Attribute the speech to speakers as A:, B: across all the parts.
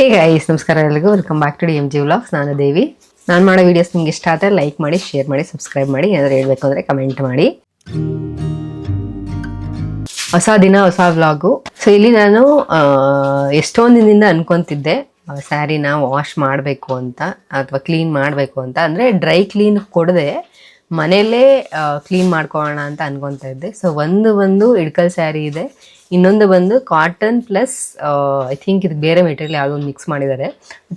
A: ಹೇ guys ನಮಸ್ಕಾರ ಎಲ್ಲರಿಗೂ. Welcome back to D M G vlogs ನಾನು ದೇವಿ. ನಾನು ಮಾಡೋ ವೀಡಿಯೋಸ್ ನಿಮ್ಗೆ ಇಷ್ಟ ಆದರೆ ಲೈಕ್ ಮಾಡಿ ಶೇರ್ ಮಾಡಿ ಸಬ್ಸ್ಕ್ರೈಬ್ ಮಾಡಿ, ಏನಾದರೂ ಹೇಳಬೇಕು ಅಂದರೆ ಕಮೆಂಟ್ ಮಾಡಿ. ಹೊಸ ದಿನ, ಹೊಸ ವ್ಲಾಗು ಸೊ ಇಲ್ಲಿ ನಾನು ಎಷ್ಟೊಂದು ದಿನದಿಂದ ಅನ್ಕೊತಿದ್ದೆ ಸ್ಯಾರಿನ ವಾಶ್ ಮಾಡಬೇಕು ಅಂತ, ಅಥವಾ ಕ್ಲೀನ್ ಮಾಡಬೇಕು ಅಂತ. ಅಂದರೆ ಡ್ರೈ ಕ್ಲೀನ್ ಕೊಡದೆ ಮನೆಯಲ್ಲೇ ಕ್ಲೀನ್ ಮಾಡ್ಕೊಳ್ಳೋಣ ಅಂತ ಅನ್ಕೊತಾ ಇದ್ದೆ. ಸೊ ಒಂದು ಒಂದು ಇಡ್ಕಲ್ ಸ್ಯಾರಿ ಇದೆ. ಇನ್ನೊಂದು ಬಂದು ಕಾಟನ್ ಪ್ಲಸ್ ಐ ಥಿಂಕ್ ಇದು ಬೇರೆ ಮೆಟೀರಿಯಲ್ ಯಾವುದೋ ಮಿಕ್ಸ್ ಮಾಡಿದ್ದಾರೆ.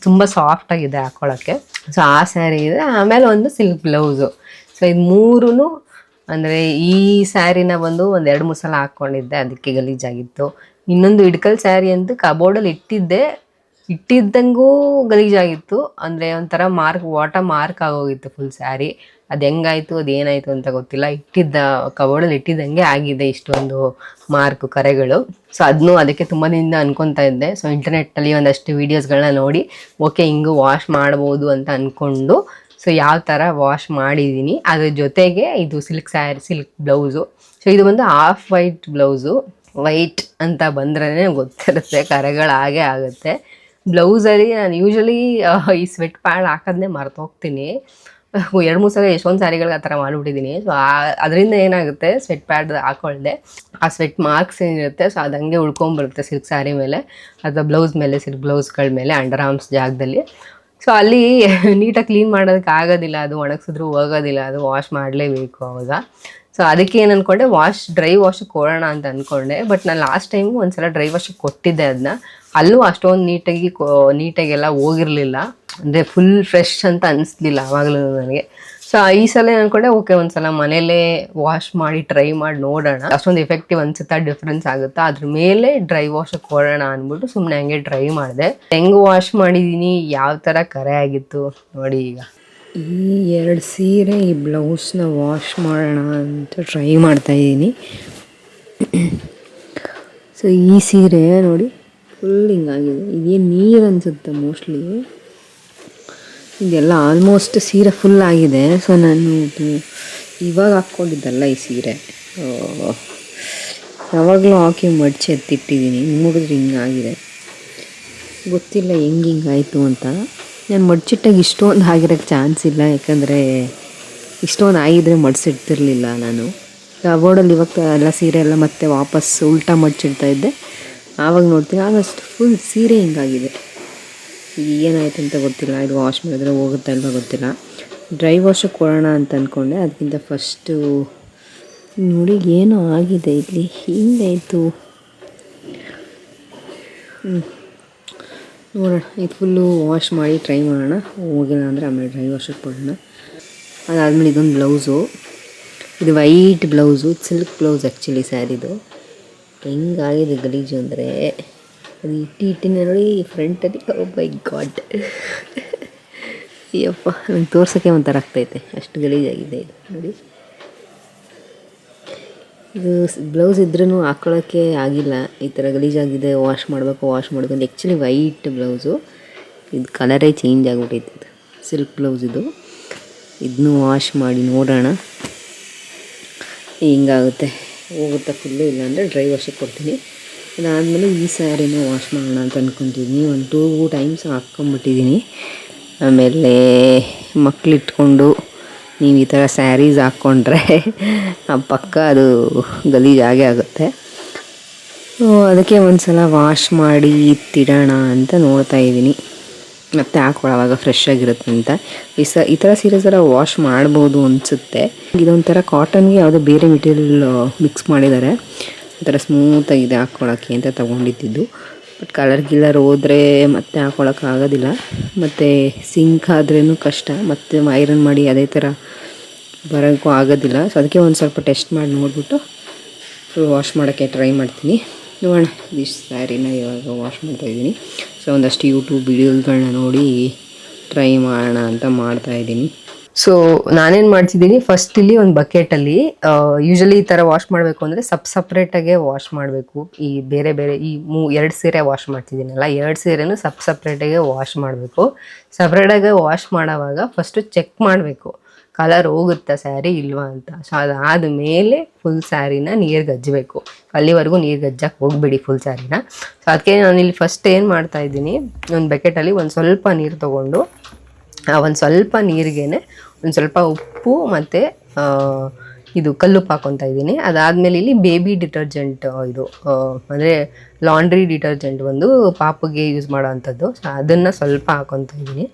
A: ತುಂಬ ಸಾಫ್ಟ್ ಆಗಿದೆ ಹಾಕೊಳ್ಳೋಕ್ಕೆ ಸೊ ಆ ಸ್ಯಾರಿ ಇದೆ. ಆಮೇಲೆ ಒಂದು ಸಿಲ್ಕ್ ಬ್ಲೌಸು ಸೊ ಇದು ಮೂರೂ ಅಂದರೆ ಈ ಸ್ಯಾರಿನ ಬಂದು ಒಂದು ಎರಡು ಮೂರು ಸಲ ಹಾಕ್ಕೊಂಡಿದ್ದೆ ಅದಕ್ಕೆ ಗಲೀಜಾಗಿತ್ತು. ಇನ್ನೊಂದು ಇಡ್ಕಲ್ ಸ್ಯಾರಿ ಅಂತೂ ಕಬೋರ್ಡಲ್ಲಿ ಇಟ್ಟಿದ್ದೆ. ಇಟ್ಟಿದ್ದಂಗೂ ಗಲೀಜಾಗಿತ್ತು. ಅಂದರೆ ಒಂಥರ ಮಾರ್ಕ್ ವಾಟರ್ ಮಾರ್ಕ್ ಆಗೋಗಿತ್ತು ಫುಲ್ ಸ್ಯಾರಿ ಅದು ಹೆಂಗಾಯಿತು, ಅದು ಏನಾಯಿತು ಅಂತ ಗೊತ್ತಿಲ್ಲ. ಇಟ್ಟಿದ್ದ ಕಬೋರ್ಡಲ್ಲಿ ಇಟ್ಟಿದ್ದಂಗೆ ಆಗಿದೆ ಇಷ್ಟೊಂದು ಮಾರ್ಕ್, ಕರೆಗಳು. ಸೊ ಅದನ್ನು ಅದಕ್ಕೆ ತುಂಬ ದಿನದಿಂದ ಅನ್ಕೊತಾ ಇದ್ದೆ. ಸೊ ಇಂಟರ್ನೆಟ್ಟಲ್ಲಿ ಒಂದಷ್ಟು ವೀಡಿಯೋಸ್ಗಳನ್ನ ನೋಡಿ ಓಕೆ ಹಿಂಗೂ ವಾಶ್ ಮಾಡ್ಬೋದು ಅಂತ ಅಂದ್ಕೊಂಡು ಸೊ ಯಾವ ಥರ ವಾಶ್ ಮಾಡಿದ್ದೀನಿ ಅದ್ರ ಜೊತೆಗೆ ಇದು silk saree silk blouse so ಇದು ಬಂದು ಹಾಫ್ ವೈಟ್ ಬ್ಲೌಸು ವೈಟ್ ಅಂತ ಬಂದ್ರೇ ಗೊತ್ತಿರುತ್ತೆ ಕರೆಗಳು ಹಾಗೆ ಆಗುತ್ತೆ. ಬ್ಲೌಸಲ್ಲಿ ನಾನು ಯೂಶ್ವಲಿ ಈ ಸ್ವೆಟ್ ಪ್ಯಾಡ್ ಹಾಕೋದನ್ನೇ ಮರ್ತೋಗ್ತೀನಿ ಎರಡು ಮೂರು ಸಲ ಎಷ್ಟೊಂದು ಸ್ಯಾರಿಗಳಿಗೆ ಆ ಥರ ಮಾಡಿಬಿಟ್ಟಿದ್ದೀನಿ ಸೊ ಅದರಿಂದ ಏನಾಗುತ್ತೆ? ಸ್ವೆಟ್ ಪ್ಯಾಡ್ ಹಾಕೊಳ್ಳದೆ ಆ ಸ್ವೆಟ್ ಮಾರ್ಕ್ಸ್ ಏನಿರುತ್ತೆ? ಸೊ ಅದು ಹಂಗೆ ಉಳ್ಕೊಂಬರುತ್ತೆ ಸಿಲ್ಕ್ ಸ್ಯಾರಿ ಮೇಲೆ, ಅಥವಾ ಬ್ಲೌಸ್ ಮೇಲೆ ಸಿಲ್ಕ್ ಬ್ಲೌಸ್ಗಳ ಮೇಲೆ ಅಂಡರ್ ಆರ್ಮ್ಸ್ ಜಾಗದಲ್ಲಿ. ಸೊ ಅಲ್ಲಿ ನೀಟಾಗಿ ಕ್ಲೀನ್ ಮಾಡೋದಕ್ಕೆ ಆಗೋದಿಲ್ಲ ಅದು ಒಣಗಿಸಿದ್ರು ಹೋಗೋದಿಲ್ಲ. ಅದು ವಾಶ್ ಮಾಡಲೇಬೇಕು ಅವಾಗ. ಸೊ ಅದಕ್ಕೆ ಏನು ಅಂದ್ಕೊಂಡೆ ವಾಶ್ ಡ್ರೈ ವಾಶ್ ಕೊಡೋಣ ಅಂತ ಅಂದ್ಕೊಂಡೆ ಬಟ್ ನಾನು ಲಾಸ್ಟ್ ಟೈಮು ಒಂದ್ಸಲ ಡ್ರೈ ವಾಶ್ ಕೊಟ್ಟಿದ್ದೆ ಅದನ್ನ ಅಲ್ಲೂ ಅಷ್ಟೊಂದು ನೀಟಾಗಿ ನೀಟಾಗೆಲ್ಲ ಹೋಗಿರಲಿಲ್ಲ. ಅಂದರೆ ಫುಲ್ ಫ್ರೆಶ್ ಅಂತ ಅನಿಸ್ಲಿಲ್ಲ ಆವಾಗಲೂ ನನಗೆ. ಸೊ ಈ ಸಲ ಅನ್ಕೊಂಡೆ ಓಕೆ ಒಂದ್ಸಲ ಮನೇಲೇ ವಾಶ್ ಮಾಡಿ ಟ್ರೈ ಮಾಡಿ ನೋಡೋಣ. ಅಷ್ಟೊಂದು ಎಫೆಕ್ಟಿವ್ ಅನ್ಸುತ್ತಾ ಡಿಫ್ರೆನ್ಸ್ ಆಗುತ್ತಾ, ಅದ್ರ ಮೇಲೆ ಡ್ರೈ ವಾಶ್ ಕೊಡೋಣ ಅಂದ್ಬಿಟ್ಟು ಸುಮ್ಮನೆ ಹಂಗೆ ಟ್ರೈ ಮಾಡಿದೆ. ಹೆಂಗ್ ವಾಶ್ ಮಾಡಿದ್ದೀನಿ ಯಾವ ಥರ ಕರೆ ಆಗಿತ್ತು, ನೋಡಿ ಈಗ. ಈ ಎರಡು ಸೀರೆ, ಈ ಬ್ಲೌಸ್ನ ವಾಶ್ ಮಾಡೋಣ ಅಂತ ಟ್ರೈ ಮಾಡ್ತಾಯಿದ್ದೀನಿ ಸೊ ಈ ಸೀರೆ ನೋಡಿ ಫುಲ್ ಹಿಂಗಾಗಿದೆ ಇದೇನು ನೀರು ಅನಿಸುತ್ತೆ ಮೋಸ್ಟ್ಲಿ ಇದೆಲ್ಲ ಆಲ್ಮೋಸ್ಟ್ ಸೀರೆ ಫುಲ್ ಆಗಿದೆ. ಸೊ ನಾನು ಇವಾಗ ಹಾಕ್ಕೊಂಡಿದ್ದಲ್ಲ ಈ ಸೀರೆ. ಯಾವಾಗಲೂ ಹಾಕಿ ಮಡ್ಚಿ ಎತ್ತಿಟ್ಟಿದ್ದೀನಿ. ನೋಡಿದ್ರೆ ಹಿಂಗಾಗಿದೆ ಗೊತ್ತಿಲ್ಲ ಹೆಂಗೆ ಹಿಂಗಾಯಿತು ಅಂತ. ನಾನು ಮಡ್ಚಿಟ್ಟಾಗ ಇಷ್ಟೊಂದು ಆಗಿರೋಕ್ಕೆ ಚಾನ್ಸ್ ಇಲ್ಲ, ಯಾಕಂದರೆ ಇಷ್ಟೊಂದು ಆಗಿದ್ರೆ ಮಡ್ಸಿಡ್ತಿರ್ಲಿಲ್ಲ ನಾನು. ಕಬೋರ್ಡಲ್ಲಿ ಇವಾಗ ಎಲ್ಲ ಸೀರೆ ಎಲ್ಲ ಮತ್ತೆ ವಾಪಸ್ ಉಲ್ಟಾ ಮಡ್ಚಿಡ್ತಾ ಇದ್ದೆ. ಆವಾಗ ನೋಡ್ತೀನಿ ಆಗಷ್ಟು ಫುಲ್ ಸೀರೆ ಹಿಂಗಾಗಿದೆ. ಏನಾಯಿತು ಅಂತ ಗೊತ್ತಿಲ್ಲ, ಇದು ವಾಶ್ ಮಾಡಿದ್ರೆ ಹೋಗುತ್ತಾ ಇಲ್ವಾ ಗೊತ್ತಿಲ್ಲ. ಡ್ರೈ ವಾಶ್ ಕೊಡೋಣ ಅಂತ ಅಂದ್ಕೊಂಡೆ ಅದಕ್ಕಿಂತ ಫಸ್ಟು ನೋಡಿ ಏನೋ ಆಗಿದೆ ಇಲ್ಲಿ ಹಿಂಗಾಯಿತು ಹ್ಞೂ ನೋಡೋಣ. ಇದು ಫುಲ್ಲು ವಾಶ್ ಮಾಡಿ ಟ್ರೈ ಮಾಡೋಣ. ಹೋಗಿಲ್ಲ ಅಂದರೆ ಆಮೇಲೆ ಡ್ರೈ ವಾಶಿಗೆ ಕೊಡೋಣ. ಅದಾದಮೇಲೆ ಇದೊಂದು ಬ್ಲೌಸು ಇದು white blouse silk blouse actually ಸ್ಯಾರಿದು ಹೆಂಗಾಗಿದೆ ಗಲೀಜು ಅಂದರೆ. ಅದು ಇಟ್ಟು ಇಟ್ಟಿನ ನೋಡಿ ಫ್ರಂಟಲ್ಲಿ ಬೈ ಗಾಡ್ ಅಯ್ಯಪ್ಪ ನಂಗೆ ತೋರ್ಸೋಕ್ಕೆ ಒಂಥರ ಆಗ್ತೈತೆ. ಅಷ್ಟು ಗಲೀಜಾಗಿದೆ. ಇದು ನೋಡಿ. ಇದು ಬ್ಲೌಸ್ ಇದ್ರೂ ಹಾಕೊಳ್ಳೋಕ್ಕೆ ಆಗಿಲ್ಲ. ಈ ಥರ ಗಲೀಜಾಗಿದೆ ವಾಶ್ ಮಾಡಬೇಕು ವಾಶ್ ಮಾಡಬೇಕು ಆ್ಯಕ್ಚುಲಿ ವೈಟ್ ಬ್ಲೌಸು ಇದು ಕಲರೇ ಚೇಂಜ್ ಆಗಿಬಿಟ್ಟೈತೆ ಸಿಲ್ಕ್ ಬ್ಲೌಸ್ ಇದು. ಇದನ್ನು ವಾಶ್ ಮಾಡಿ ನೋಡೋಣ. ಹಿಂಗಾಗುತ್ತೆ? ಹೋಗುತ್ತಾ ಫುಲ್ಲು ಇಲ್ಲಾಂದರೆ ಡ್ರೈ ವಾಶಿಗೆ ಕೊಡ್ತೀನಿ. ಅದಾದಮೇಲೆ ಈ ಸ್ಯಾರಿನ ವಾಶ್ ಮಾಡೋಣ ಅಂತ ಅಂದ್ಕೊತಿದ್ದೀನಿ ಒಂದು ಟೂ ಟೈಮ್ಸ್ ಹಾಕ್ಕೊಂಬಿಟ್ಟಿದ್ದೀನಿ ಆಮೇಲೆ ಮಕ್ಕಳಿಟ್ಕೊಂಡು ನೀವು ಈ ಥರ ಸ್ಯಾರೀಸ್ ಹಾಕ್ಕೊಂಡ್ರೆ ಪಕ್ಕ ಅದು ಗಲೀಜಾಗೇ ಆಗುತ್ತೆ. ಅದಕ್ಕೆ ಒಂದು ಸಲ ವಾಶ್ ಮಾಡಿ ಇತ್ತಿಡೋಣ ಅಂತ ನೋಡ್ತಾ ಇದ್ದೀನಿ. ಮತ್ತೆ ಹಾಕೊಳ್ಳೋವಾಗ ಫ್ರೆಶ್ ಆಗಿರುತ್ತೆ ಅಂತ. ಈ ಸ, ಈ ಥರ ಸೀರೆಸ್ ಎಲ್ಲ ವಾಶ್ ಮಾಡ್ಬೋದು ಅನಿಸುತ್ತೆ. ಇದೊಂಥರ ಕಾಟನ್ಗೆ ಯಾವುದೋ ಬೇರೆ ಮೆಟೀರಿಯಲ್ ಮಿಕ್ಸ್ ಮಾಡಿದ್ದಾರೆ. ಒಂಥರ ಸ್ಮೂತಾಗಿದೆ ಹಾಕ್ಕೊಳ್ಳೋಕ್ಕೆ ಅಂತ ತೊಗೊಂಡಿದ್ದು. ಬಟ್ ಕಲರ್ ಗಿಲ್ಲರ್ ಹೋದರೆ ಮತ್ತೆ ಹಾಕ್ಕೊಳಕ್ಕೆ ಆಗೋದಿಲ್ಲ ಮತ್ತು ಸಿಂಕ್ ಆದ್ರೂ ಕಷ್ಟ. ಮತ್ತೆ ಐರನ್ ಮಾಡಿ ಅದೇ ಥರ ಬರೋಕ್ಕೂ ಆಗೋದಿಲ್ಲ. ಸೊ ಅದಕ್ಕೆ ಒಂದು ಸ್ವಲ್ಪ ಟೆಸ್ಟ್ ಮಾಡಿ ನೋಡಿಬಿಟ್ಟು ಫುಲ್ ವಾಶ್ ಮಾಡೋಕ್ಕೆ ಟ್ರೈ ಮಾಡ್ತೀನಿ. ನೋಡೋಣ. ದಿಸ್ ಸ್ಯಾರಿನ ಇವಾಗ ವಾಶ್ ಮಾಡ್ತಾಯಿದ್ದೀನಿ ಸೊ ಒಂದಷ್ಟು ಯೂಟ್ಯೂಬ್ ವಿಡಿಯೋಸ್ಗಳನ್ನ ನೋಡಿ ಟ್ರೈ ಮಾಡೋಣ ಅಂತ ಮಾಡ್ತಾಯಿದ್ದೀನಿ ಸೊ ನಾನೇನು ಮಾಡ್ತಿದ್ದೀನಿ ಫಸ್ಟ್ ಇಲ್ಲಿ ಒಂದು ಬಕೆಟಲ್ಲಿ ಯೂಶಲಿ ಈ ಥರ ವಾಶ್ ಮಾಡಬೇಕು ಅಂದರೆ ಸಪ್ ಸಪ್ರೇಟಾಗೆ ವಾಶ್ ಮಾಡಬೇಕು. ಈ ಬೇರೆ ಬೇರೆ, ಈ ಮೂ, ಎರಡು ಸೀರೆ ವಾಶ್ ಮಾಡ್ತಿದ್ದೀನಲ್ಲ, ಎರಡು ಸೀರೆನೂ ಸಪ್ ಸಪ್ರೇಟಾಗೆ ವಾಶ್ ಮಾಡಬೇಕು. ಸಪ್ರೇಟಾಗೆ ವಾಶ್ ಮಾಡೋವಾಗ ಫಸ್ಟು ಚೆಕ್ ಮಾಡಬೇಕು ಕಲರ್ ಹೋಗುತ್ತಾ ಸ್ಯಾರಿ ಇಲ್ವಾ ಅಂತ. ಸೊ ಅದಾದ ಮೇಲೆ ಫುಲ್ ಸ್ಯಾರಿನ ನೀರು ಗಜ್ಜಬೇಕು. ಅಲ್ಲಿವರೆಗೂ ನೀರು ಗಜ್ಜಕ್ಕೆ ಹೋಗ್ಬೇಡಿ ಫುಲ್ ಸ್ಯಾರಿನ ಸೊ ಅದಕ್ಕೆ ನಾನು ಇಲ್ಲಿ ಫಸ್ಟ್ ಏನು ಮಾಡ್ತಾ ಇದ್ದೀನಿ, ಒಂದು ಬಕೆಟಲ್ಲಿ ಒಂದು ಸ್ವಲ್ಪ ನೀರು ತೊಗೊಂಡು ಆ, ಒಂದು ಸ್ವಲ್ಪ ನೀರಿಗೆ ಒಂದು ಸ್ವಲ್ಪ ಉಪ್ಪು ಮತ್ತು ಇದು ಕಲ್ಲುಪ್ಪು ಹಾಕೊತಾ ಇದ್ದೀನಿ. ಅದಾದಮೇಲೆ ಇಲ್ಲಿ ಬೇಬಿ ಡಿಟರ್ಜೆಂಟ್ ಇದು ಅಂದರೆ ಲಾಂಡ್ರಿ ಡಿಟರ್ಜೆಂಟ್ ಒಂದು ಪಾಪಗೆ ಯೂಸ್ ಮಾಡೋ ಅಂಥದ್ದು ಸೊ ಅದನ್ನು ಸ್ವಲ್ಪ ಹಾಕೊತಾ ಇದ್ದೀನಿ.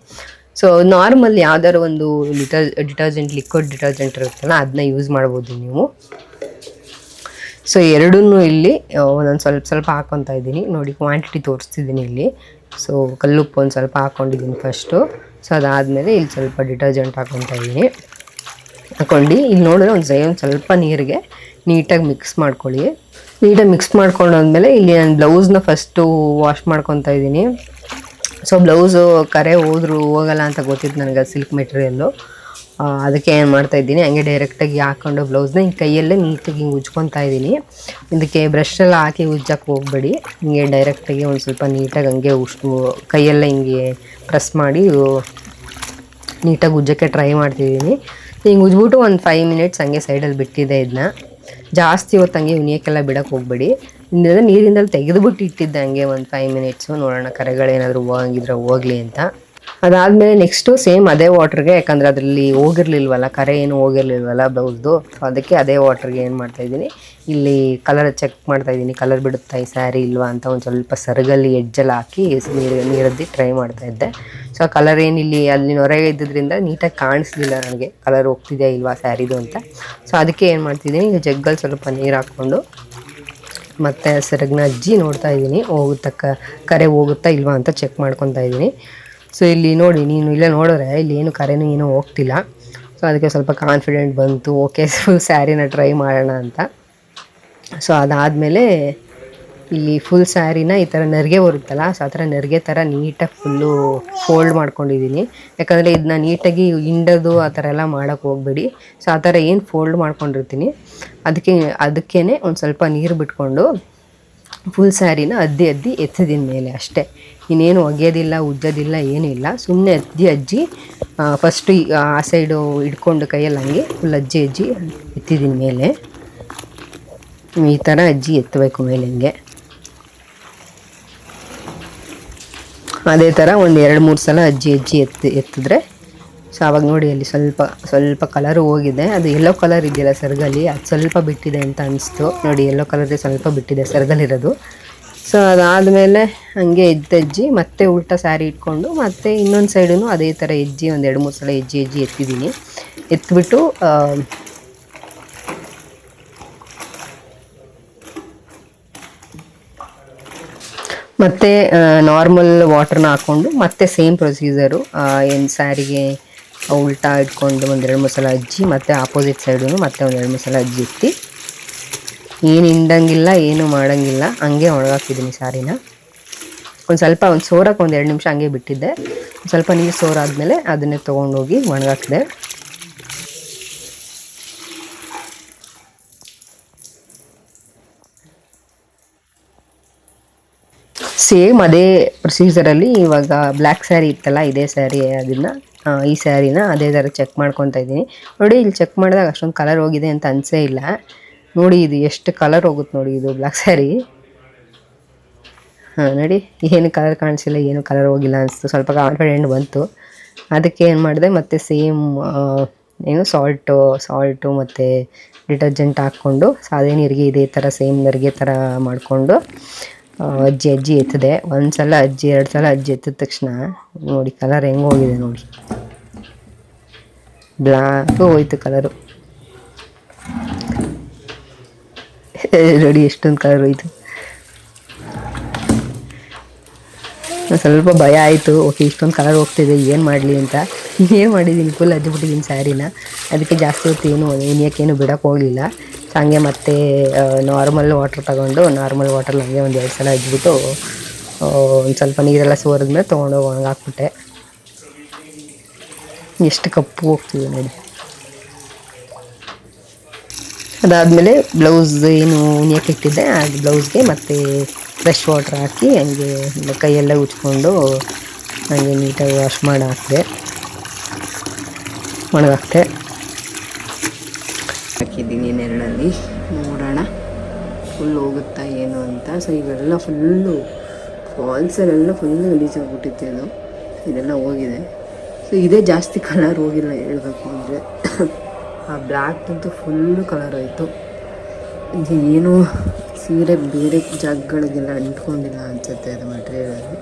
A: ಸೊ ನಾರ್ಮಲ್ ಯಾವ್ದಾದ್ರು ಒಂದು ಡಿಟರ್, ಡಿಟರ್ಜೆಂಟ್ ಲಿಕ್ವಿಡ್ ಡಿಟರ್ಜೆಂಟ್ ಇರುತ್ತಲ್ಲ ಅದನ್ನ ಯೂಸ್ ಮಾಡ್ಬೋದು ನೀವು. ಸೊ ಎರಡೂ ಇಲ್ಲಿ ಒಂದೊಂದು ಸ್ವಲ್ಪ ಸ್ವಲ್ಪ ಹಾಕೊತಾ ಇದ್ದೀನಿ. ನೋಡಿ ಕ್ವಾಂಟಿಟಿ ತೋರಿಸ್ತಿದ್ದೀನಿ ಇಲ್ಲಿ. ಸೊ ಕಲ್ಲುಪ್ಪು ಒಂದು ಸ್ವಲ್ಪ ಹಾಕ್ಕೊಂಡಿದ್ದೀನಿ ಫಸ್ಟು ಸೊ ಅದಾದಮೇಲೆ ಇಲ್ಲಿ ಸ್ವಲ್ಪ ಡಿಟರ್ಜೆಂಟ್ ಹಾಕೊತಾ ಇದ್ದೀನಿ. ಹಾಕೊಂಡು ಇಲ್ಲಿ ನೋಡಿದ್ರೆ ಒಂದು ಸೈ ಒಂದು ಸ್ವಲ್ಪ ನೀರಿಗೆ ನೀಟಾಗಿ ಮಿಕ್ಸ್ ಮಾಡ್ಕೊಳ್ಳಿ. ನೀಟಾಗಿ ಮಿಕ್ಸ್ ಮಾಡ್ಕೊಂಡಾದ್ಮೇಲೆ ಇಲ್ಲಿ ನಾನು ಬ್ಲೌಸ್ನ ಫಸ್ಟು ವಾಶ್ ಮಾಡ್ಕೊತಾ ಇದ್ದೀನಿ. ಸೊ, ಬ್ಲೌಸು ಕರೆ ಹೋದ್ರು ಹೋಗಲ್ಲ ಅಂತ ಗೊತ್ತಿತ್ತು ನನಗೆ ಸಿಲ್ಕ್ ಮೆಟೀರಿಯಲ್ಲು. ಅದಕ್ಕೆ ಏನು ಮಾಡ್ತಾ ಇದ್ದೀನಿ, ಹಂಗೆ ಡೈರೆಕ್ಟಾಗಿ ಹಾಕೊಂಡು ಬ್ಲೌಸ್ನ ಹಿಂಗೆ ಕೈಯಲ್ಲೇ ನೀಟಾಗಿ ಹಿಂಗೆ ಉಜ್ಕೊತಾ ಇದ್ದೀನಿ. ಇದಕ್ಕೆ ಬ್ರಷೆಲ್ಲ ಹಾಕಿ ಉಜ್ಜಕ್ಕೆ ಹೋಗಬೇಡಿ. ಹಿಂಗೆ ಡೈರೆಕ್ಟಾಗಿ ಒಂದು ಸ್ವಲ್ಪ ನೀಟಾಗಿ ಹಂಗೆ ಉಷ್ಟು ಕೈಯಲ್ಲೇ ಹಿಂಗೆ ಪ್ರೆಸ್ ಮಾಡಿ ನೀಟಾಗಿ ಉಜ್ಜೋಕ್ಕೆ ಟ್ರೈ ಮಾಡ್ತಿದ್ದೀನಿ. ಹಿಂಗೆ ಉಜ್ಬಿಟ್ಟು ಒಂದು ಫೈವ್ ಮಿನಿಟ್ಸ್ ಹಂಗೆ ಸೈಡಲ್ಲಿ ಬಿಟ್ಟಿದ್ದೆ ಇದನ್ನ ಜಾಸ್ತಿ ಹೊತ್ತು ಹಂಗೆ ಉನಿಯಕ್ಕೆಲ್ಲ ಬಿಡಕ್ಕೆ ಹೋಗ್ಬೇಡಿ. ನೀರಿಂದಲ್ಲಿ ತೆಗೆದುಬಿಟ್ಟು ಇಟ್ಟಿದ್ದೆ ಹಂಗೆ ಒಂದು ಫೈವ್ ಮಿನಿಟ್ಸು ನೋಡೋಣ ಕರೆಗಳೇನಾದರೂ ಹೋಗಿದ್ರೆ ಹೋಗಲಿ ಅಂತ. ಅದಾದಮೇಲೆ ನೆಕ್ಸ್ಟು ಸೇಮ್ ಅದೇ ವಾಟ್ರಿಗೆ, ಯಾಕಂದರೆ ಅದರಲ್ಲಿ ಹೋಗಿರ್ಲಿಲ್ವಲ್ಲ, ಕರೆ ಏನು ಹೋಗಿರ್ಲಿಲ್ವಲ್ಲ ಬ್ಲೌಸ್ದು ಅದಕ್ಕೆ ಅದೇ ವಾಟ್ರಿಗೆ ಏನು ಮಾಡ್ತಾ ಇದ್ದೀನಿ, ಇಲ್ಲಿ ಕಲರ್ ಚೆಕ್ ಮಾಡ್ತಾ ಇದ್ದೀನಿ ಕಲರ್ ಬಿಡುತ್ತಾ ಈ ಸ್ಯಾರಿ ಇಲ್ವಾ ಅಂತ ಒಂದು ಸ್ವಲ್ಪ ಸರಗಲ್ಲಿ ಎಡ್ಜಲ್ಲಿ ಹಾಕಿ ನೀರು, ನೀರದ್ದಿ ಟ್ರೈ ಮಾಡ್ತಾ ಇದ್ದೆ. ಸೊ ಕಲರ್ ಏನಿಲ್ಲಿ ಅಲ್ಲಿ ಹೊರಗೆ ಇದ್ದಿದ್ದರಿಂದ ನೀಟಾಗಿ ಕಾಣಿಸ್ಲಿಲ್ಲ ನನಗೆ ಕಲರ್ ಹೋಗ್ತಿದೆಯಾ ಇಲ್ವಾ ಸ್ಯಾರಿದು ಅಂತ. ಸೊ ಅದಕ್ಕೆ ಏನು ಮಾಡ್ತಿದ್ದೀನಿ ಈಗ ಜಗ್ಗಲ್ಲಿ ಸ್ವಲ್ಪ ನೀರು ಹಾಕ್ಕೊಂಡು ಮತ್ತು ಸರಗ್ನ ಅಜ್ಜಿ ನೋಡ್ತಾ ಇದ್ದೀನಿ ಹೋಗುತ್ತಾ ಕರೆ ಹೋಗುತ್ತಾ ಇಲ್ವಾ ಅಂತ ಚೆಕ್ ಮಾಡ್ಕೊತಾ ಇದ್ದೀನಿ. ಸೊ ಇಲ್ಲಿ ನೋಡಿ, ನೀನು ಇಲ್ಲೇ ನೋಡಿದ್ರೆ ಇಲ್ಲಿ ಏನು ಕರೆನೂ ಏನೂ ಹೋಗ್ತಿಲ್ಲ. ಸೊ ಅದಕ್ಕೆ ಸ್ವಲ್ಪ ಕಾನ್ಫಿಡೆಂಟ್ ಬಂತು. ಓಕೆ ಫುಲ್ ಸ್ಯಾರಿನ ಟ್ರೈ ಮಾಡೋಣ ಅಂತ. ಸೊ ಅದಾದಮೇಲೆ ಇಲ್ಲಿ ಫುಲ್ ಸ್ಯಾರಿನ ಈ ಥರ ನೆರಿಗೆ ಬರುತ್ತಲ್ಲ ಸೊ ಆ ಥರ ನೆರಿಗೆ ಥರ ನೀಟಾಗಿ ಫುಲ್ಲು ಫೋಲ್ಡ್ ಮಾಡ್ಕೊಂಡಿದ್ದೀನಿ. ಯಾಕಂದರೆ ಇದನ್ನ ನೀಟಾಗಿ ಹಿಂಡೋದು ಆ ಥರ ಎಲ್ಲ ಮಾಡೋಕ್ಕೆ ಹೋಗ್ಬೇಡಿ. ಸೊ ಆ ಥರ ಏನು ಫೋಲ್ಡ್ ಮಾಡ್ಕೊಂಡಿರ್ತೀನಿ. ಅದಕ್ಕೆ ಅದಕ್ಕೇ ಒಂದು ಸ್ವಲ್ಪ ನೀರು ಬಿಟ್ಕೊಂಡು ಫುಲ್ ಸ್ಯಾರಿನ ಅದ್ದಿ ಅದ್ದಿ ಎತ್ತಿದ್ದೀನಿ ಮೇಲೆ ಅಷ್ಟೇ. ಇನ್ನೇನು ಒಗೆಯೋದಿಲ್ಲ ಉಜ್ಜೋದಿಲ್ಲ, ಏನೂ ಇಲ್ಲ. ಸುಮ್ಮನೆ ಅಜ್ಜಿ ಅಜ್ಜಿ ಫಸ್ಟು ಆ ಸೈಡು ಹಿಡ್ಕೊಂಡು ಕೈಯಲ್ಲಿ ಹಂಗೆ ಫುಲ್ ಅಜ್ಜಿ ಅಜ್ಜಿ ಎತ್ತಿದ್ದೀನಿ ಮೇಲೆ. ಈ ಥರ ಅಜ್ಜಿ ಎತ್ತಬೇಕು ಮೇಲೆ ಹಿಂಗೆ. ಅದೇ ಥರ ಒಂದು ಎರಡು, ಮೂರು ಸಲ ಅಜ್ಜಿ ಅಜ್ಜಿ ಎತ್ತಿ, ಎತ್ತಿದ್ರೆ ಸೊ ಅವಾಗ ನೋಡಿ ಅಲ್ಲಿ ಸ್ವಲ್ಪ ಸ್ವಲ್ಪ ಕಲರು ಹೋಗಿದೆ. ಅದು ಎಲ್ಲೋ ಕಲರ್ ಇದೆಯಲ್ಲ ಸರ್ಗಲ್ಲಿ, ಅದು ಸ್ವಲ್ಪ ಬಿಟ್ಟಿದೆ ಅಂತ ಅನಿಸ್ತು. ನೋಡಿ ಎಲ್ಲೋ ಕಲರ್ ಸ್ವಲ್ಪ ಬಿಟ್ಟಿದೆ ಸರ್ಗಲ್ಲಿರೋದು. ಸೊ ಅದಾದಮೇಲೆ ಹಂಗೆ ಎದ್ದಜ್ಜಿ ಮತ್ತೆ ಉಲ್ಟಾ ಸ್ಯಾರಿ ಇಟ್ಕೊಂಡು, ಮತ್ತೆ ಇನ್ನೊಂದು ಸೈಡೂ ಅದೇ ಥರ ಹೆಜ್ಜಿ, ಒಂದು ಎರಡು ಮೂರು ಸಲ ಹೆಜ್ಜೆ, ಹೆಜ್ಜಿ ಎತ್ತಿದ್ದೀನಿ. ಎತ್ತಿಬಿಟ್ಟು ಮತ್ತೆ ನಾರ್ಮಲ್ ವಾಟ್ರನ್ನ ಹಾಕ್ಕೊಂಡು ಮತ್ತೆ ಸೇಮ್ ಪ್ರೊಸೀಜರು ಏನು ಸ್ಯಾರಿಗೆ ಉಲ್ಟಾ ಇಟ್ಕೊಂಡು ಒಂದೆರಡು ಮೂರು ಸಲ ಅಜ್ಜಿ ಮತ್ತು ಆಪೋಸಿಟ್ ಸೈಡು ಮತ್ತೆ ಒಂದೆರಡು ಮೂರು ಸಲ ಅಜ್ಜಿ ಎತ್ತಿ ಏನು ಹಿಂಡಂಗಿಲ್ಲ, ಏನು ಮಾಡಂಗಿಲ್ಲ. ಹಂಗೆ ಒಣಗಾಕಿದ್ದೀನಿ ಸಾರಿನ. ಒಂದು ಸ್ವಲ್ಪ ಒಂದು ಸೋರಕ್ಕೆ ಒಂದು ಎರಡು ನಿಮಿಷ ಹಂಗೆ ಬಿಟ್ಟಿದ್ದೆ. ಒಂದು ಸ್ವಲ್ಪ ನೀರು ಸೋರಾದಮೇಲೆ ಅದನ್ನೇ ತೊಗೊಂಡೋಗಿ ಒಣಗಾಕಿದೆ. ಸೇಮ್ ಅದೇ ಪ್ರೊಸೀಜರಲ್ಲಿ ಇವಾಗ ಬ್ಲ್ಯಾಕ್ ಸ್ಯಾರಿ ಇತ್ತಲ್ಲ, ಇದೇ ಸ್ಯಾರಿ ಅದನ್ನ ಈ ಸ್ಯಾರಿನ ಅದೇ ಥರ ಚೆಕ್ ಮಾಡ್ಕೊತಾ ಇದ್ದೀನಿ. ನೋಡಿ, ಇಲ್ಲಿ ಚೆಕ್ ಮಾಡಿದಾಗ ಅಷ್ಟೊಂದು ಕಲರ್ ಹೋಗಿದೆ ಅಂತ ಅನಿಸೇ ಇಲ್ಲ. ನೋಡಿ, ಇದು ಎಷ್ಟು ಕಲರ್ ಹೋಗುತ್ತೆ ನೋಡಿ, ಇದು ಬ್ಲ್ಯಾಕ್ ಸ್ಯಾರಿ ಹಾಂ, ನೋಡಿ. ಏನು ಕಲರ್ ಕಾಣಿಸಿಲ್ಲ, ಏನು ಕಲರ್ ಹೋಗಿಲ್ಲ ಅನಿಸ್ತು. ಸ್ವಲ್ಪ ಕಾನ್ಫಿಡೆಂಟ್ ಬಂತು. ಅದಕ್ಕೆ ಏನು ಮಾಡಿದೆ, ಮತ್ತು ಸೇಮ್ ಏನು ಸಾಲ್ಟು ಸಾಲ್ಟು ಮತ್ತು ಡಿಟರ್ಜೆಂಟ್ ಹಾಕ್ಕೊಂಡು, ಸಾದೇ ನೀರಿಗೆ ಇದೇ ಥರ ಸೇಮ್ ನೀರಿಗೆ ಥರ ಮಾಡಿಕೊಂಡು ಅಜ್ಜಿ ಅಜ್ಜಿ ಎತ್ತದೆ. ಒಂದು ಸಲ ಅಜ್ಜಿ ಎರಡು ಸಲ ಅಜ್ಜಿ ಎತ್ತಿದ ತಕ್ಷಣ, ನೋಡಿ ಕಲರ್ ಹೆಂಗೆ ಹೋಗಿದೆ ನೋಡಿ. ಬ್ಲ್ಯಾಕು ಹೋಯ್ತು ಕಲರು ನೋಡಿ ಎಷ್ಟೊಂದು ಕಲರ್ ಹೋಯ್ತು. ಸ್ವಲ್ಪ ಭಯ ಆಯಿತು. ಓಕೆ ಇಷ್ಟೊಂದು ಕಲರ್ ಹೋಗ್ತಿದೆ, ಏನು ಮಾಡಲಿ ಅಂತ. ಏನು ಮಾಡಿದ್ದೀನಿ ಫುಲ್ ಹಚ್ಬಿಟ್ಟಿದ್ದೀನಿ ಸ್ಯಾರಿನ ಅದಕ್ಕೆ ಜಾಸ್ತಿ ಹೊತ್ತು ಏನು ಏನು ಬಿಡೋಕೆ ಹೋಗಲಿಲ್ಲ. ಹಂಗೆ ಮತ್ತೆ ನಾರ್ಮಲ್ ವಾಟರ್ ತಗೊಂಡು ನಾರ್ಮಲ್ ವಾಟ್ರಲ್ಲಿ ಹಂಗೆ ಒಂದು ಎರಡು ಸಲ ಹಚ್ಬಿಟ್ಟು ಒಂದು ಸ್ವಲ್ಪ ನೀರೆಲ್ಲ ಸೋರಿದ್ಮೇಲೆ ತೊಗೊಂಡೋಗಿ ಒಣಗಾಕ್ಬಿಟ್ಟೆ ಎಷ್ಟು ಕಪ್ಪು ಹೋಗ್ತಿದೆ ನೋಡಿ. ಅದಾದಮೇಲೆ ಬ್ಲೌಸ್ ಏನು ಉಣಿಯಕ್ಕೆ ಇಟ್ಟಿದ್ದೆ. ಆ ಬ್ಲೌಸ್ಗೆ ಮತ್ತು ಫ್ರೆಶ್ ವಾಟ್ರ್ ಹಾಕಿ ಹಂಗೆ ಕೈಯೆಲ್ಲ ಉಚ್ಕೊಂಡು ಹಂಗೆ ನೀಟಾಗಿ ವಾಶ್ ಮಾಡಿ ಹಾಕಿದೆ ಒಣಗಾಕ್ತೆ ಹಾಕಿದ್ದೀನಿ ನೆರಳಲ್ಲಿ. ನೋಡೋಣ. ಫುಲ್ ಹೋಗುತ್ತಾ ಏನು ಅಂತ. ಸೊ ಇವೆಲ್ಲ ಫುಲ್ಲು ಫಾಲ್ಸಲ್ಲೆಲ್ಲ ಫುಲ್ಲು ಗಲೀಜಾಗ್ಬಿಟ್ಟಿತ್ತು ಅದು. ಇದೆಲ್ಲ ಹೋಗಿದೆ. ಸೊ ಇದೇ ಜಾಸ್ತಿ ಕಲರ್ ಹೋಗಿಲ್ಲ ಹೇಳಬೇಕು ಅಂದರೆ. ಆ ಬ್ಲ್ಯಾಕ್ ಅಂತೂ ಫುಲ್ಲು ಕಲರ್ ಆಯಿತು ಇದು ಏನು ಸೀರೆ ಬೇರೆ ಜಾಗಗಳಿಗೆಲ್ಲ ಅಂಟ್ಕೊಂಡಿಲ್ಲ ಅನಿಸುತ್ತೆ ಅದು ಮಟೀರಿಯಲಲ್ಲಿ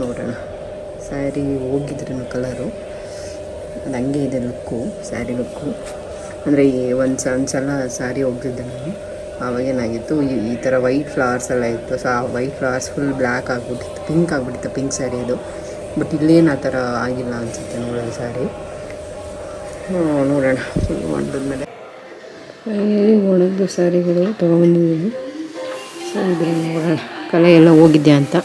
A: ನೋಡೋಣ. ಸ್ಯಾರಿ ಹೋಗಿದ್ರೇನು ಕಲರು ಅದು ಹಂಗೆ ಇದೆ ಲುಕ್ಕು ಸ್ಯಾರಿ ಲುಕ್ಕು ಅಂದರೆ ಈ ಒಂದು ಒಂದು ಸಲ ಸ್ಯಾರಿ ಹೋಗಿದ್ದೆ ನಾನು. ಆವಾಗೇನಾಗಿತ್ತು ಈ ಈ ಥರ ವೈಟ್ ಫ್ಲವರ್ಸ್ ಎಲ್ಲ ಇತ್ತು. ಸೊ ಆ ವೈಟ್ ಫ್ಲವರ್ಸ್ ಫುಲ್ ಬ್ಲ್ಯಾಕ್ ಆಗಿಬಿಟ್ಟಿತ್ತು. ಪಿಂಕ್ ಆಗಿಬಿಟ್ಟಿತ್ತು ಪಿಂಕ್ ಸ್ಯಾರಿ ಅದು. ಬಟ್ ಇಲ್ಲೇನು ಆ ಥರ ಆಗಿಲ್ಲ ಅನಿಸುತ್ತೆ ನೋಡೋದು ಸ್ಯಾರಿ. ನೋಡೋಣ. ಫುಲ್ ಮಾಡಿದ್ಮೇಲೆ ಒಣಗಿದ ಸ್ಯಾರಿಗಳು ತೊಗೊಂಬಂದಿದ್ದೀನಿ ಸೊ ನೋಡೋಣ. ಕಲೆ ಎಲ್ಲ ಹೋಗಿದ್ದೆ ಅಂತ.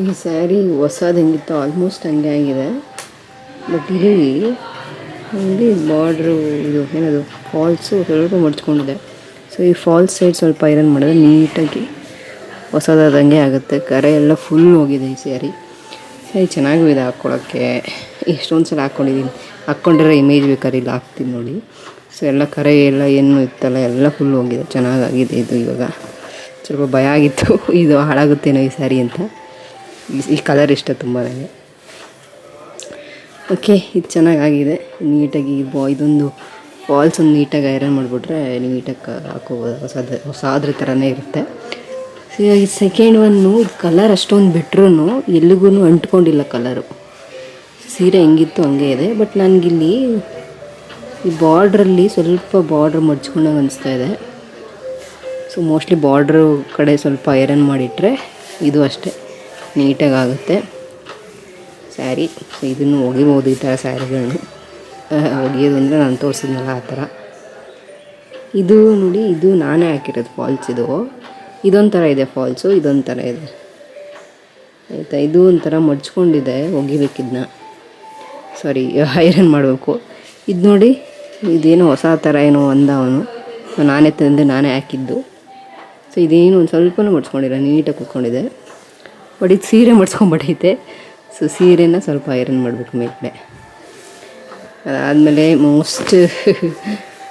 A: ಈ ಸ್ಯಾರಿ ಹೊಸದು ಹೆಂಗಿತ್ತು ಆಲ್ಮೋಸ್ಟ್ ಹಂಗೆ ಆಗಿದೆ. ಬಟ್ ಇಲ್ಲಿ ಇಲ್ಲಿ ಬಾರ್ಡ್ರು ಇದು ಏನದು ಫಾಲ್ಸು ಸ್ವಲ್ಪ ಮಡ್ಚ್ಕೊಂಡಿದೆ. ಸೊ ಈ ಫಾಲ್ಸ್ ಸೈಡ್ ಸ್ವಲ್ಪ ಐರನ್ ಮಾಡಿದ್ರೆ ನೀಟಾಗಿ ಹೊಸದಾದಂಗೆ ಆಗುತ್ತೆ. ಕರೆ ಎಲ್ಲ ಫುಲ್ ಹೋಗಿದೆ ಈ ಸ್ಯಾರಿ. ಸ್ಯಾರಿ ಚೆನ್ನಾಗೂ ಇದೆ ಹಾಕ್ಕೊಳ್ಳೋಕ್ಕೆ ಎಷ್ಟೊಂದು ಸಲ ಹಾಕ್ಕೊಂಡಿದ್ದೀನಿ ಹಾಕ್ಕೊಂಡಿರೋ ಇಮೇಜ್ ಬೇಕಾದ್ರೆ ಇಲ್ಲಿ ಹಾಕ್ತೀನಿ ನೋಡಿ. ಸೊ ಎಲ್ಲ ಕರೆ ಎಲ್ಲ ಏನು ಇತ್ತಲ್ಲ, ಎಲ್ಲ ಫುಲ್ ಹೋಗಿದೆ. ಚೆನ್ನಾಗಾಗಿದೆ ಇದು ಇವಾಗ. ಸ್ವಲ್ಪ ಭಯ ಆಗಿತ್ತು. ಇದು ಹಾಳಾಗುತ್ತೇನೋ ಈ ಸ್ಯಾರಿ ಅಂತ. ಈ- ಕಲರ್ ಇಷ್ಟ ತುಂಬ ನನಗೆ ಓಕೆ ಇದು ಚೆನ್ನಾಗಾಗಿದೆ. ನೀಟಾಗಿ ಬಾ ಇದೊಂದು ಫಾಲ್ಸ್ ಒಂದು ನೀಟಾಗಿ ಐರನ್ ಮಾಡಿಬಿಟ್ರೆ ನೀಟಾಗಿ ಹಾಕೋಬೋದು. ಹೊಸದು ಹೊಸಾದ್ರ ಥರನೇ ಇರುತ್ತೆ. ಸೆಕೆಂಡ್ ಒನ್ನು ಕಲರ್ ಅಷ್ಟೊಂದು ಬಿಟ್ರೂ ಎಲ್ಲಿಗೂ ಅಂಟ್ಕೊಂಡಿಲ್ಲ ಕಲರು ಸೀರೆ ಹೆಂಗಿತ್ತು ಹಂಗೆ ಇದೆ ಬಟ್ ನನಗಿಲ್ಲಿ ಈ ಬಾರ್ಡ್ರಲ್ಲಿ ಸ್ವಲ್ಪ ಬಾರ್ಡ್ರ್ ಮಡ್ಚ್ಕೊಂಡಂಗೆ ಅನಿಸ್ತಾ ಇದೆ. ಸೊ ಮೋಸ್ಟ್ಲಿ ಬಾರ್ಡ್ರು ಕಡೆ ಸ್ವಲ್ಪ ಐರನ್ ಮಾಡಿಟ್ರೆ ಇದು ಅಷ್ಟೇ ನೀಟಾಗಿ ಆಗುತ್ತೆ ಸ್ಯಾರಿ ಇದನ್ನು ಒಗಿಬೋದು ಈ ಥರ ಸ್ಯಾರಿಗಳನ್ನು ಒಗೆಯೋದು ಅಂದರೆ ನಾನು ತೋರಿಸಿದ್ನಲ್ಲ ಆ ಥರ ಇದು ನೋಡಿ, ಇದು ನಾನೇ ಹಾಕಿರೋದು ಫಾಲ್ಸ್ ಇದು. ಇದೊಂಥರ ಇದೆ ಫಾಲ್ಸು, ಇದೊಂಥರ ಇದೆ. ಆಯಿತಾ? ಇದು ಒಂಥರ ಮಡ್ಚ್ಕೊಂಡಿದೆ ಒಗಿಬೇಕಿದ್ನ. ಸಾರಿ ಐರನ್ ಮಾಡಬೇಕು. ಇದು ನೋಡಿ, ಇದೇನೋ ಹೊಸ ಥರ ಏನೋ ಅಂದ ಅವನು ನಾನೇ ತಂದು ನಾನೇ ಹಾಕಿದ್ದು. ಸೊ, ಇದೇನು ಒಂದು ಸ್ವಲ್ಪನೂ ಮಡ್ಸ್ಕೊಂಡಿಲ್ಲ ನೀಟಾಗಿ ಕುತ್ಕೊಂಡಿದೆ. ಬಟ್ ಇದು ಸೀರೆ ಮಡ್ಸ್ಕೊಂಬಿಟ್ಟೈತೆ ಸೊ ಸೀರೆನ ಸ್ವಲ್ಪ ಐರನ್ ಮಾಡಬೇಕು ಮೇಲ್ಗಡೆ. ಅದಾದಮೇಲೆ most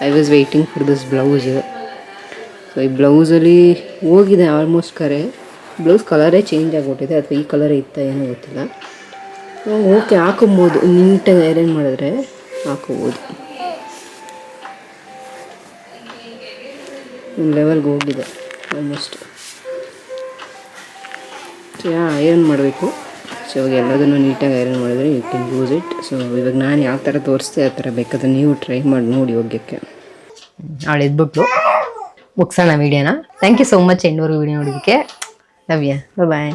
A: I was waiting for this blouse so ಈ ಬ್ಲೌಸಲ್ಲಿ ಹೋಗಿದೆ ಆಲ್ಮೋಸ್ಟ್ ಕರೆ. ಬ್ಲೌಸ್ ಕಲರೇ ಚೇಂಜ್ ಆಗಿಬಿಟ್ಟಿದೆ. ಅಥವಾ ಈ ಕಲರೇ ಇತ್ತ ಏನೋ ಗೊತ್ತಿಲ್ಲ. ಓಕೆ ಹಾಕೊಬೋದು. ನೀಟಾಗಿ ಐರನ್ ಮಾಡಿದ್ರೆ ಹಾಕೋಬೋದು. ಒಂದು ಲೆವೆಲ್ಗೆ ಹೋಗಿದೆ ಆಲ್ಮೋಸ್ಟ್ ಸೊ ಐರನ್ ಮಾಡಬೇಕು. ಸೊ ಇವಾಗ ಎಲ್ಲದನ್ನು ನೀಟಾಗಿ ಐರನ್ ಮಾಡಿದ್ರೆ you can use it so ಇವಾಗ ನಾನು ಯಾವ ಥರ ತೋರಿಸ್ತೆ ಆ ಥರ ಬೇಕಾದ್ರೆ ನೀವು ಟ್ರೈ ಮಾಡಿ ನೋಡಿ ಹೋಗ್ಯಕ್ಕೆ ಅವಳು ಮುಗಿಸೋಣ ವೀಡಿಯೋನ. ಥ್ಯಾಂಕ್ ಯು ಸೋ ಮಚ್ ಎಂಡೂರು ವೀಡಿಯೋ ನೋಡೋದಕ್ಕೆ ಲವ್ ಬಾಯ್